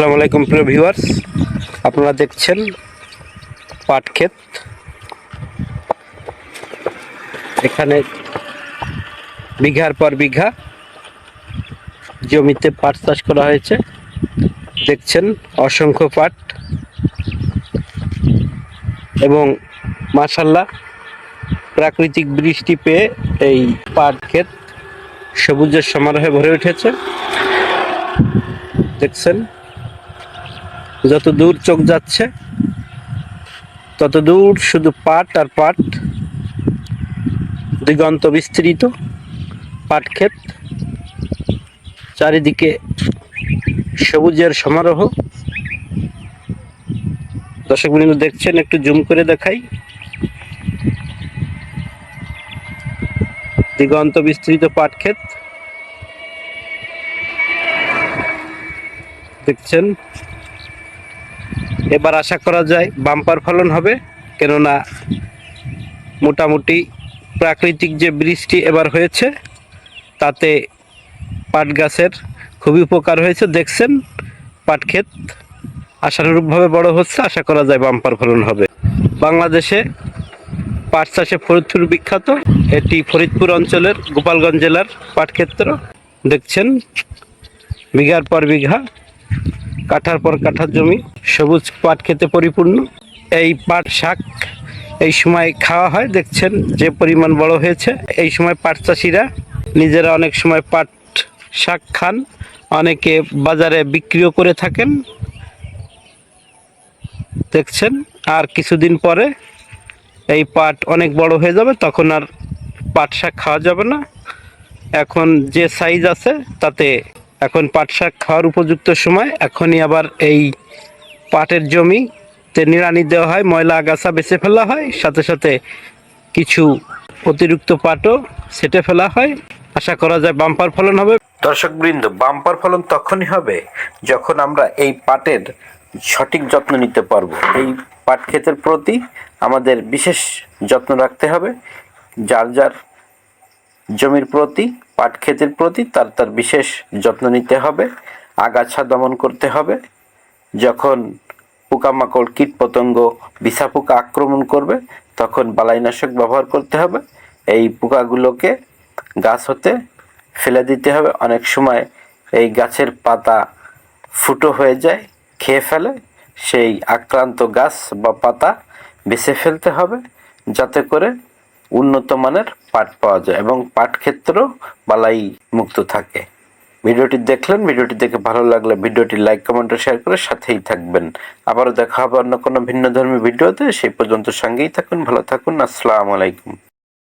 আসসালামু আলাইকুম প্রিয় ভিউয়ার্স। আপনারা দেখছেন পাট ক্ষেত এখানে বিঘার পর বিঘা জমিতে পাট চাষ করা হয়েছে। দেখছেন অসংখ্য পাট। এবং মাশাল্লাহ প্রাকৃতিক বৃষ্টি পেয়ে এই পাট ক্ষেত সবুজের সমারোহে ভরে উঠেছে। দেখছেন যত দূর চোখ যাচ্ছে, তত দূর শুধু পাট আর পাট, দিগন্ত বিস্তৃত, পাট ক্ষেত, চারিদিকে সবুজের সমারোহ। দর্শক বিন্দু দেখছেন, একটু জুম করে দেখাই। দিগন্ত বিস্তৃত পাট ক্ষেত। দেখছেন এবার আশা করা যায় বাম্পার ফলন হবে, কেননা মোটামুটি প্রাকৃতিক যে বৃষ্টি এবার হয়েছে, তাতে পাট গাছের খুবই উপকার হয়েছে। দেখছেন, পাট ক্ষেত আশানুরূপভাবে বড় হচ্ছে, আশা করা যায় বাম্পার ফলন হবে। বাংলাদেশে পাট চাষে ফরিদপুর বিখ্যাত, এটি ফরিদপুর অঞ্চলের গোপালগঞ্জ জেলার পাট ক্ষেত্র। দেখছেন, বিঘার পর বিঘা কাঠার পর কাঠার জমি, সবুজ পাট খেতে পরিপূর্ণ। এই পাট শাক এই সময় খাওয়া হয়, দেখছেন যে পরিমাণ বড় হয়েছে। এই সময় পাট চাষিরা নিজেরা অনেক সময় পাট শাক খান, অনেকে বাজারে বিক্রিও করে থাকেন। দেখছেন, আর কিছুদিন পরে এই পাট অনেক বড় হয়ে যাবে, তখন আর পাট শাক খাওয়া যাবে না। এখন যে সাইজ আছে, তাতে এখন পাট শাক খাওয়ার উপযুক্ত সময়। এখনই আবার এই পাটের জমিতে নিড়ানি দেওয়া হয়, ময়লা আগাছা বেছে ফেলা হয়, সাথে সাথে কিছু অতিরিক্ত পাটও সেটে ফেলা হয়। আশা করা যায় বাম্পার ফলন হবে। দর্শক বৃন্দ বাম্পার ফলন তখনই হবে যখন আমরা এই পাটের সঠিক যত্ন নিতে পারব। এই পাট ক্ষেতের প্রতি আমাদের বিশেষ যত্ন রাখতে হবে। যার যার জমির প্রতি পাট ক্ষেতের প্রতি তার তার বিশেষ যত্ন নিতে হবে, আগাছা দমন করতে হবে। যখন পোকামাকড় কীট পতঙ্গ বিছা পোকা আক্রমণ করবে, তখন বালাইনাশক ব্যবহার করতে হবে। এই পোকাগুলোকে গাছ হতে ফেলে দিতে হবে। অনেক সময় এই গাছের পাতা ফুটো হয়ে যায়, খেয়ে ফেলে। সেই আক্রান্ত গাছ বা পাতা বেছে ফেলতে হবে, যাতে করে উন্নত মানের পাট পাওয়া যায় এবং পাট ক্ষেত্র বালাই মুক্ত থাকে। ভিডিওটি দেখলেন, ভিডিওটি দেখে ভালো লাগলে ভিডিওটি লাইক, কমেন্ট শেয়ার করে সাথেই থাকবেন। আবারও দেখা হবে অন্য কোনো ভিন্ন ধর্মী ভিডিওতে, সেই পর্যন্ত সঙ্গেই থাকুন, ভালো থাকুন, আসসালামু আলাইকুম।